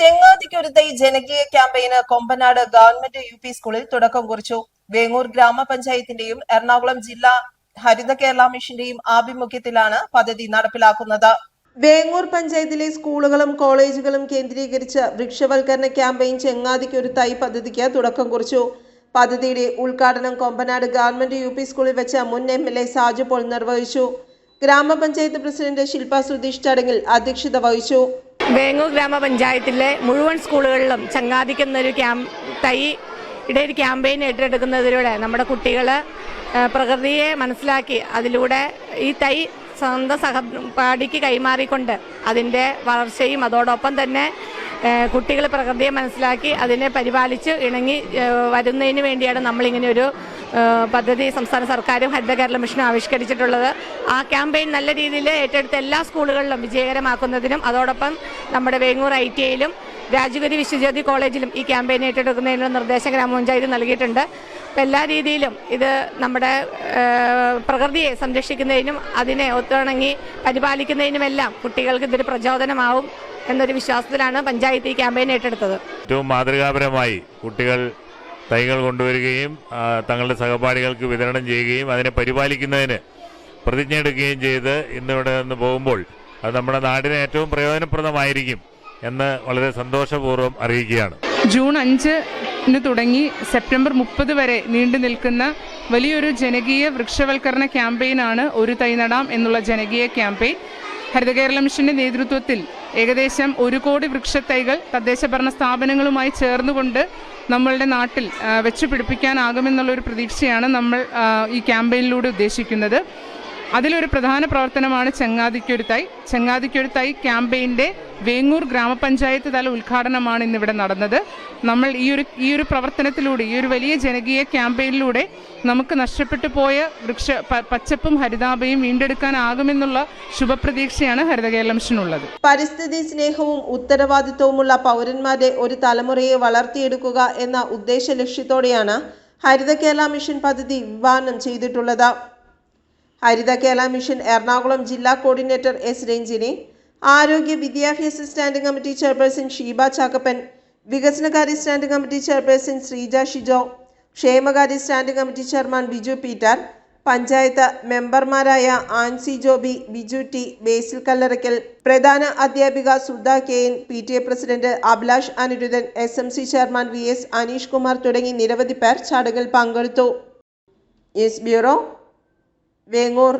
ചെങ്ങാതിക്കൊരുത്തൈ ജനകീയ ക്യാമ്പയിന് Kombanad government U P സ്കൂളിൽ തുടക്കം കുറിച്ചു. വേങ്ങൂർ ഗ്രാമപഞ്ചായത്തിന്റെയും എറണാകുളം ജില്ലാ ഹരിത കേരള മിഷന്റെയും ആഭിമുഖ്യത്തിലാണ് പദ്ധതി നടപ്പിലാക്കുന്നത്. വേങ്ങൂർ പഞ്ചായത്തിലെ സ്കൂളുകളും കോളേജുകളും കേന്ദ്രീകരിച്ച് വൃക്ഷവൽക്കരണ ക്യാമ്പയിൻ ചെങ്ങാതിക്കുരുത്തായി പദ്ധതിക്ക് തുടക്കം കുറിച്ചു. പദ്ധതിയുടെ ഉദ്ഘാടനം കൊമ്പനാട് ഗവൺമെന്റ് യു പി സ്കൂളിൽ വെച്ച മുൻ M L A Saju Paul നിർവഹിച്ചു. ഗ്രാമപഞ്ചായത്ത് പ്രസിഡന്റ് ശില്പ സുധീഷ് ചടങ്ങിൽ അധ്യക്ഷത വഹിച്ചു. വേങ്ങൂർ ഗ്രാമപഞ്ചായത്തിലെ മുഴുവൻ സ്കൂളുകളിലും ചങ്ങാതിക്കുന്നൊരു ക്യാമ്പ് തൈ ഒരു ക്യാമ്പയിൻ ഏറ്റെടുക്കുന്നതിലൂടെ നമ്മുടെ കുട്ടികൾ പ്രകൃതിയെ മനസ്സിലാക്കി അതിലൂടെ ഈ തൈ സ്വന്തം സഹപാഠിക്ക് കൈമാറിക്കൊണ്ട് അതിന്റെ വളർച്ചയും അതോടൊപ്പം തന്നെ കുട്ടികൾ പ്രകൃതിയെ മനസ്സിലാക്കി അതിനെ പരിപാലിച്ച് ഇണങ്ങി വരുന്നതിന് വേണ്ടിയാണ് നമ്മളിങ്ങനെ ഒരു പദ്ധതി സംസ്ഥാന സർക്കാരും ഹരിത കേരള മിഷനും ആവിഷ്കരിച്ചിട്ടുള്ളത്. ആ ക്യാമ്പയിൻ നല്ല രീതിയിൽ ഏറ്റെടുത്ത എല്ലാ സ്കൂളുകളിലും വിജയകരമാക്കുന്നതിനും അതോടൊപ്പം നമ്മുടെ വേങ്ങൂർ ഐ ടി ഐയിലും രാജഗിരി വിശ്വജ്യോതി കോളേജിലും ഈ ക്യാമ്പയിൻ ഏറ്റെടുക്കുന്നതിനുള്ള നിർദ്ദേശം ഗ്രാമപഞ്ചായത്ത് നൽകിയിട്ടുണ്ട്. അപ്പം എല്ലാ രീതിയിലും ഇത് നമ്മുടെ പ്രകൃതിയെ സംരക്ഷിക്കുന്നതിനും അതിനെ ഒത്തിണങ്ങി പരിപാലിക്കുന്നതിനുമെല്ലാം കുട്ടികൾക്ക് ഇതൊരു പ്രചോദനമാവും എന്നൊരു വിശ്വാസത്തിലാണ് പഞ്ചായത്ത് ഈ ക്യാമ്പയിൻ ഏറ്റെടുത്തത്. ഏറ്റവും മാതൃകാപരമായി കുട്ടികൾ തൈകൾ കൊണ്ടുവരികയും തങ്ങളുടെ സഹപാഠികൾക്ക് വിതരണം ചെയ്യുകയും അതിനെ പരിപാലിക്കുന്നതിന് പ്രതിജ്ഞ എടുക്കുകയും ചെയ്ത് ഇന്നിവിടെ നിന്ന് പോകുമ്പോൾ അത് നമ്മുടെ നാടിന് ഏറ്റവും പ്രയോജനപ്രദമായിരിക്കും എന്ന് വളരെ സന്തോഷപൂർവം അറിയിക്കുകയാണ്. ജൂൺ അഞ്ചിന് തുടങ്ങി സെപ്റ്റംബർ മുപ്പത് വരെ നീണ്ടു നിൽക്കുന്ന വലിയൊരു ജനകീയ വൃക്ഷവൽക്കരണ ക്യാമ്പയിനാണ് ഒരു തൈ നടാം എന്നുള്ള ജനകീയ ക്യാമ്പയിൻ. ഹരിത കേരള മിഷന്റെ നേതൃത്വത്തിൽ ഏകദേശം ഒരു കോടി വൃക്ഷത്തൈകൾ തദ്ദേശ ഭരണ സ്ഥാപനങ്ങളുമായി ചേർന്നുകൊണ്ട് നമ്മളുടെ നാട്ടിൽ വെച്ചു പിടിപ്പിക്കാനാകുമെന്നുള്ള ഒരു പ്രതീക്ഷയാണ് നമ്മൾ ഈ ക്യാമ്പയിനിലൂടെ ഉദ്ദേശിക്കുന്നത്. അതിലൊരു പ്രധാന പ്രവർത്തനമാണ് ചെങ്ങാതിക്കൊരുത്തായി. ചെങ്ങാതിക്കൊരുത്തായി ക്യാമ്പയിന്റെ വേങ്ങൂർ ഗ്രാമപഞ്ചായത്ത് തല ഉദ്ഘാടനമാണ് ഇന്നിവിടെ നടന്നത്. നമ്മൾ ഈ ഒരു ഈ ഒരു പ്രവർത്തനത്തിലൂടെ ഈ ഒരു വലിയ ജനകീയ ക്യാമ്പയിനിലൂടെ നമുക്ക് നഷ്ടപ്പെട്ടു പോയ വൃക്ഷ പച്ചപ്പും ഹരിതാഭയും വീണ്ടെടുക്കാനാകുമെന്നുള്ള ശുഭപ്രതീക്ഷയാണ് ഹരിത കേരള മിഷനുള്ളത്. പരിസ്ഥിതി സ്നേഹവും ഉത്തരവാദിത്വവുമുള്ള പൗരന്മാരെ ഒരു തലമുറയെ വളർത്തിയെടുക്കുക എന്ന ഉദ്ദേശ ലക്ഷ്യത്തോടെയാണ് ഹരിത കേരള മിഷൻ പദ്ധതി വിഭാവനം ചെയ്തിട്ടുള്ളത്. ഹരിത കേരള മിഷൻ എറണാകുളം ജില്ലാ കോർഡിനേറ്റർ എസ് രഞ്ജിനി ആരോഗ്യ വിദ്യാഭ്യാസ standing committee chairperson Sheeba Chackappan വികസനകാര്യ standing committee chairperson Sreeja Shijo ക്ഷേമകാര്യ standing committee chairman Biju Peter panchayat മെമ്പർമാരായ ആൻസി ജോബി ബിജു ടി ബേസിൽ കല്ലറയ്ക്കൽ പ്രധാന അധ്യാപിക Sudha K N P T A president Abhilash Aniruddhan S M C chairman V S Aneesh Kumar തുടങ്ങി നിരവധി പേർ ചടങ്ങിൽ പങ്കെടുത്തു. ബ്യൂറോ വേങ്ങൂർ